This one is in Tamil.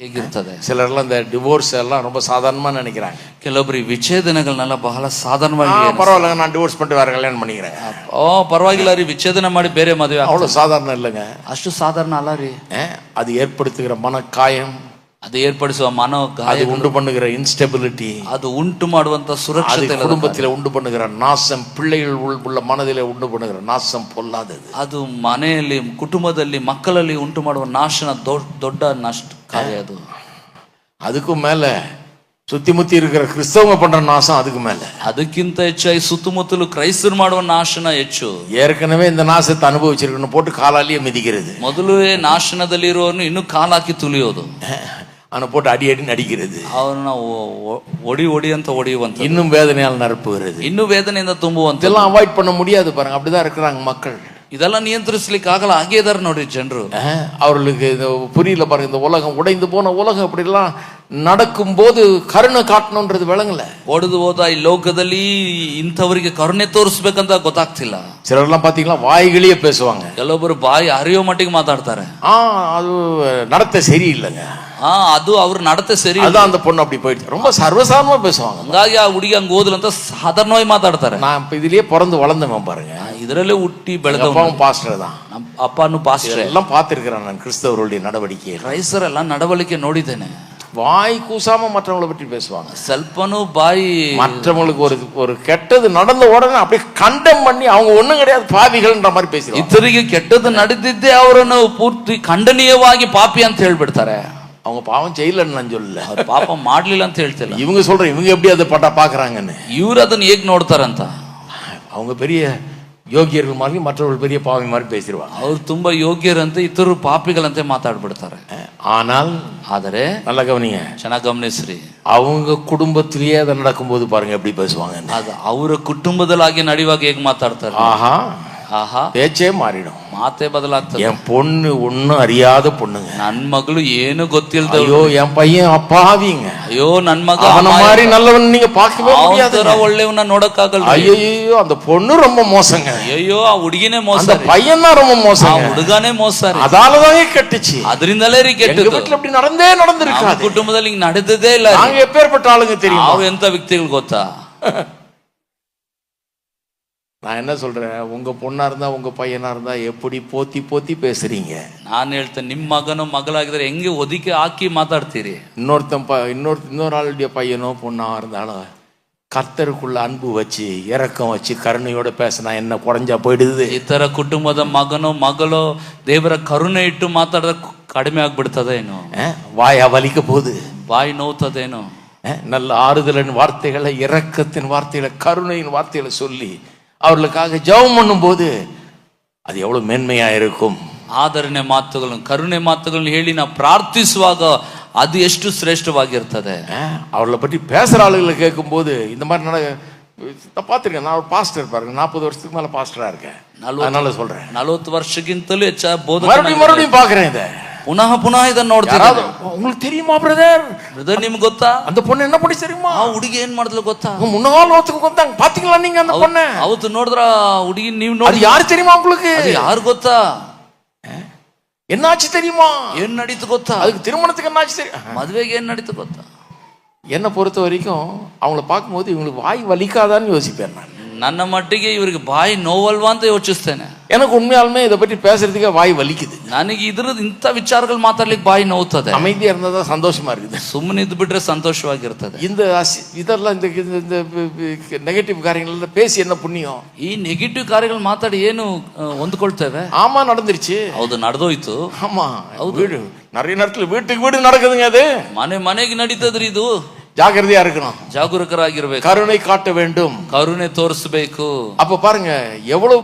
ಹೇಗಿರ್ತದೆ சிலர்லாம் இந்த டிவோர்ஸ் எல்லாம் ரொம்ப சாதாரணமா நினைக்கிறாங்க ಕೆಲವೊಬ್ರು ಈ ವಿಚ್ಛೇದನಗಳನ್ನೆಲ್ಲ ಬಹಳ ஆ, ಸಾಧಾರಣವಾಗಿ ಏನು- பரவாயில்ல நான் டிவோர்ஸ் பண்ணிட்டு வேற கல்யாணம் பண்ணிக்கிறேன் ಓ ಪರವಾಗಿಲ್ಲ ರೀ ವಿಚ್ಛೇದನ ಮಾಡಿ ಬೇರೆ ಮದುವೆ ಆಗ್ತಾರೆ. அவ்வளவு சாதாரணம் இல்லைங்க ಅಷ್ಟು ಸಾಧಾರಣ ಅಲ್ಲ ರೀ ஆ, அது ஏற்படுத்துகிற மனக்காயம் ಅದು ಏರ್ಪಡಿಸುವ ಮನೋ ಗಾಯ அது உண்டு பண்ணுகிற இன்ஸ்டெபிலிட்டி ಅದು ಉಂಟು ಮಾಡುವಂತ அது ಸುರಕ್ಷತೆ ಇಲ್ಲದ குடும்பத்தில உண்டு பண்ணுகிற நாசம் பிள்ளைகள் உள்- உள்ள மனதிலே உண்டு பண்ணுகிற நாசம் பொல்லாதது ಅದು ಮನೆಯಲ್ಲಿ ಕುಟುಂಬದಲ್ಲಿ ಮಕ್ಕಳಲ್ಲಿ ಉಂಟು ಮಾಡುವ ನಾಶನ ದೊಡ್ಡ ದೊಡ್ಡ ನಷ್ಟ ಕಾರ್ಯ ಅದು அதுக்கும் மேல சுத்தி முத்தி இருக்கிற கிறிஸ்தவங்க பண்ற நாசம் அதுக்கு மேல ಅದಕ್ಕಿಂತ ಹೆಚ್ಚಾಗಿ ಸುತ್ತಮುತ್ತಲು ಕ್ರೈಸ್ತರು ಮಾಡುವ ನಾಶನ ಹೆಚ್ಚು ஏற்கனவே இந்த நாசத்தை அனுபவிச்சிருக்கணும் போட்டு காலாலேயே மிதிக்கிறது ಮೊದಲೇ ನಾಶನದಲ್ಲಿರುವವನು ಇನ್ನೂ ಕಾಲಾಕಿ ತುಳಿಯೋದು அவனை போட்டு அடி அடின்னு அடிக்கிறது ಅವನ ಒಡಿ ಒಡಿ ಅಂತ ಹೊಡೆಯುವಂತ இன்னும் வேதனையால் நிரப்புகிறது ಇನ್ನು ವೇದನೆಯಿಂದ ತುಂಬುವಂತ இதெல்லாம் அவாய்ட் பண்ண முடியாது பாருங்க அப்படிதான் இருக்கிறாங்க மக்கள் ಇದೆಲ್ಲ ನಿಯಂತ್ರಿಸ್ಲಿಕ್ಕೆ ಆಗಲ್ಲ ಹಾಗೆ ಇದಾರೆ ನೋಡ್ರಿ ಜನರು அஹ், அவர்களுக்கு இது புரியல பாருங்க இந்த உலகம் உடைந்து போன உலகம் இப்படிலாம் நடக்கும்போது கருணை காட்டணுன்றது விளங்கல ಒಡೆದು ಹೋದ ಈ ಲೋಕದಲ್ಲಿ ಇಂಥವರಿಗೆ ಕರುಣೆ ತೋರಿಸ್ಬೇಕಂತ ಗೊತ್ತಾಗ್ತಿಲ್ಲ சிலர்லாம் பாத்தீங்களா வாய்களையே பேசுவாங்க ಕೆಲವೊಬ್ಬರು ಬಾಯಿ ಹರಿಯೋ ಮಟ್ಟಿಗೆ ಮಾತಾಡ್ತಾರೆ ஆ அது நடத்த சரியில்லைங்க ಹಾ ಅದು ಅವ್ರ ನಡತೆ ಸರಿ அதான் அந்த பொண்ணு அப்படி போயிடுச்சு ரொம்ப சர்வசாதாரணமா பேசுவாங்க ಹಂಗಾಗಿ ಆ ಹುಡುಗಿ ಹಂಗ ಹೋದ್ಲಂತ ಸಾಧಾರಣವಾಗಿ ಮಾತಾಡ್ತಾರೆ நான் இப்ப இதுலயே பிறந்து வளர்ந்தவன் பாருங்க ಇದರಲ್ಲೇ ಹುಟ್ಟಿ எங்க ಬೆಳೆದವ அப்பாவும் பாஸ்டர் தான் ನಮ್ಮ ಅಪ್ಪನು ಪಾಸ್ಟ್ರೆ எல்லாம் பார்த்திருக்கிறேன் நான் கிறிஸ்தவர்களுடைய நடவடிக்கை ಕ್ರೈಸ್ತರೆಲ್ಲ ನಡವಳಿಕೆ ನೋಡಿದ್ದೇನೆ வாய் கூசாம மற்றவங்களை பற்றி பேசுவாங்க ಸ್ವಲ್ಪನೂ ಬಾಯಿ மற்றவங்களுக்கு ஒரு ஒரு கெட்டது நடந்த உடனே அப்படியே கண்டம் பண்ணி அவங்க ஒண்ணும் கிடையாது பாவிகள்ன்ற மாதிரி பேசுவாங்க ಇತರಿಗೆ ಕೆಟ್ಟದ್ದು ನಡೆದಿದ್ದೇ ಅವರನ್ನು ಪೂರ್ತಿ ಖಂಡನೀಯವಾಗಿ ಪಾಪಿ ಅಂತ ಹೇಳ್ಬಿಡ್ತಾರೆ அவங்க பாவம் செய்யலன்னு நான் சொல்லல ಅವ್ರು ಪಾಪ ಮಾಡ್ಲಿಲ್ಲ ಅಂತ ಹೇಳ್ತಿಲ್ಲ இவங்க சொல்ற இவங்க எப்படி அதை பட்டா பாக்குறாங்கன்னு ಇವ್ರು ಅದನ್ನ ಹೇಗ್ ನೋಡ್ತಾರಂತ அவங்க பெரிய யோகியர்கள் மாதிரி மற்றவர்கள் பெரிய பாவி மாதிரி பேசிடுவாங்க ಅವ್ರು ತುಂಬಾ ಯೋಗ್ಯರಂತೆ ಇತರರು ಪಾಪಿಗಳಂತೆ ಮಾತಾಡ್ಬಿಡ್ತಾರೆ ஆனால் ಆದರೆ நல்லா கவனிங்க ಚೆನ್ನಾಗಿ ಗಮನಿಸ್ರಿ அவங்க குடும்பத்திலேயே அதை நடக்கும்போது பாருங்க எப்படி பேசுவாங்க ಅದು ಅವರ ಕುಟುಂಬದಲ್ಲಾಗಿ ನಡೆಯುವಾಗ ಹೇಗ್ ಮಾತಾಡ್ತಾರೆ ஆஹா ಆಹಾ பேச்சே மாறிடும் ಮಾತೇ ಬದಲಾಗ್ತದೆ என் பொண்ணு ஒன்னும் அறியாத பொண்ணுங்க ನನ್ ಮಗಳು ಏನು ಗೊತ್ತಿಲ್ದ ஐயோ என் பையன் அப்பாவிங்க ಅಯ್ಯೋ ನನ್ ಮಗ அவன மாதிரி நல்லவன் நீங்க பார்க்கவே ಅವನ್ முடியாது ತರ ಒಳ್ಳೆಯವನ್ನ ನೋಡಕ್ಕಾಗಲ್ಲ ஐயோ அந்த பொண்ணு ரொம்ப மோசங்க ಅಯ್ಯೋ ಆ ಹುಡುಗಿನೇ ಮೋಸ அந்த ರೀ. பையன் தான் ரொம்ப ಆ மோசங்க ಹುಡುಗನೇ ಮೋಸ ರೀ. அதாலதாங்க கட்டுச்சு ಅದರಿಂದಲೇ ರೀ எங்க ಕೆಟ್ಟದ್ದು வீட்டுல இப்படி நடந்தே ನಮ್ಮ நடந்திருக்காது ಕುಟುಂಬದಲ್ಲಿ ಹಿಂಗ್ ನಡೆದದೇ ಇಲ್ಲ ರೀ. நாங்க எப்பேற்பட்ட ஆளுங்க தெரியுமா ನಾವು ಎಂತ ವ್ಯಕ್ತಿಗಳು ಗೊತ್ತಾ நான் என்ன சொல்றேன் உங்க பொண்ணா இருந்தா உங்க பையனா இருந்தா எப்படி போத்தி போத்தி பேசுறீங்க ನಾನ್ ಹೇಳ್ತೇನೆ ನಿಮ್ ಮಗನೋ ಮಗಳಾಗಿದ್ರೆ ಹೆಂಗೆ ಒದಿಕೆ ಹಾಕಿ ಮಾತಾಡ್ತೀರಿ இன்னொருத்தன் ப- இன்னொரு இன்னொரு ஆளுடைய பையனோ பொண்ணா இருந்தாலும் கர்த்தருக்குள்ள அன்பு வச்சு இரக்கம் வச்சு கருணையோட பேசினா என்ன குறைஞ்சா போயிடுது ಈ ತರ ಕುಟುಂಬದ ಮಗನೋ ಮಗಳೋ ದೇವರ ಕರುಣೆ ಇಟ್ಟು ಮಾತಾಡಿದ್ರೆ ಕಡಿಮೆ ಆಗ್ಬಿಡ್ತದೇನೋ அஹ், வாயா வலிக்க போகுது ಬಾಯಿ ನೋವ್ತದೇನೋ அஹ், நல்ல ஆறுதலின் வார்த்தைகளை இரக்கத்தின் வார்த்தைகளை கருணையின் வார்த்தைகளை சொல்லி அவர்களுக்காக ஜெபம் பண்ணும்போது அது எவ்வளவு மென்மையா இருக்கும் ಆದರಣೆ ಮಾತುಗಳನ್ನು ಕರುಣೆ ಮಾತುಗಳನ್ನು ಹೇಳಿ ನಾವು ಪ್ರಾರ್ಥಿಸುವಾಗ ಅದು ಎಷ್ಟು ಶ್ರೇಷ್ಠವಾಗಿರ್ತದೆ அஹ், அவர்களை பற்றி பேசுற ஆளுகளை கேட்கும்போது இந்த மாதிரி நட நான் பார்த்துருக்கேன் நான் ஒரு பாஸ்டர் பாருங்க நாற்பது வருஷத்துக்கு மேல பாஸ்டரா இருக்கேன் ನಲ್ವತ್ತು- அதனால சொல்றேன் ನಲವತ್ತು ವರ್ಷಕ್ಕಿಂತಲೂ ಹೆಚ್ಚ ಬೋಧ மறுபடியும் மறுபடியும் பாக்குறேன் இதை ಪುನಃ ಪುನಃ ಇದನ್ನ ನೋಡ್ತಾರೆ யாராவது உங்களுக்கு தெரியுமா பிரதர் ಬ್ರದರ್ ನಿಮ್ಗೆ ಗೊತ್ತಾ அந்த பொண்ணு என்ன பண்ணி தெரியுமா ಆ ಹುಡುಗಿ ಏನ್ ಮಾಡಿದ್ಲು ಗೊತ್ತಾ உங்க முன்னாள் ஒருத்தங்க வந்தாங்க பாத்தீங்களா நீங்க அந்த பொண்ணு ಅವತ್ತು ನೋಡಿದ್ರ ಹುಡುಗಿ ನೀವು அது ನೋಡಿ யாரு தெரியுமா உங்களுக்கு ಅದು ಯಾರು ಗೊತ್ತಾ என்னாச்சு தெரியுமா ಏನ್ ನಡೀತು ಗೊತ್ತಾ அதுக்கு திருமணத்துக்கு என்னாச்சு தெரியும் ಮದ್ವೆಗೆ ಏನ್ ನಡೀತು ಗೊತ್ತಾ என்னை பொறுத்த வரைக்கும் அவங்கள பார்க்கும்போது இவங்களுக்கு வாய் வலிக்காதான்னு யோசிப்பேன் நான் ನನ್ನ ಮಟ್ಟಿಗೆ ಇವರಿಗೆ ಬಾಯಿ ನೋವಲ್ವಾ ಅಂತ ಯೋಚಿಸ್ತೇನೆ எனக்கு உண்மையாலுமே இதை பற்றி பேசுறதுக்கே வாய் வலிக்குது ನನಗೆ ಇದ್ರದ್ದು ಇಂಥ ವಿಚಾರಗಳು ಮಾತಾಡ್ಲಿಕ್ಕೆ ಬಾಯಿ ನೋವ್ತದೆ அமைதியா இருந்தா தான் சந்தோஷமா இருக்குது ಸುಮ್ಮನೆ ಇದ್ದು ಬಿಟ್ರೆ ಸಂತೋಷವಾಗಿರ್ತದೆ இந்த அசி- இதெல்லாம் இந்த இந்த நெகட்டிவ் காரியங்கள்ல பேசி என்ன புண்ணியம் ಈ ನೆಗೆಟಿವ್ ಕಾರ್ಯಗಳು ಮಾತಾಡಿ ಏನು ಆ, ಹೊಂದ್ಕೊಳ್ತೇವೆ ஆமா நடந்துருச்சு ಹೌದು ನಡೆದೋಯ್ತು ஆமா வீடு நிறைய நேரத்துல வீட்டுக்கு வீடு நடக்குதுங்க அது ಮನೆ ಮನೆಗೆ ನಡೀತದ್ರಿ ಇದು ஜாக்கிரதையா இருக்கணும் ಜಾಗರೂಕರಾಗಿರ್ಬೇಕು கருணை காட்ட வேண்டும் ಕರುಣೆ ತೋರಿಸ್ಬೇಕು அப்ப பாருங்க எவ்வளவு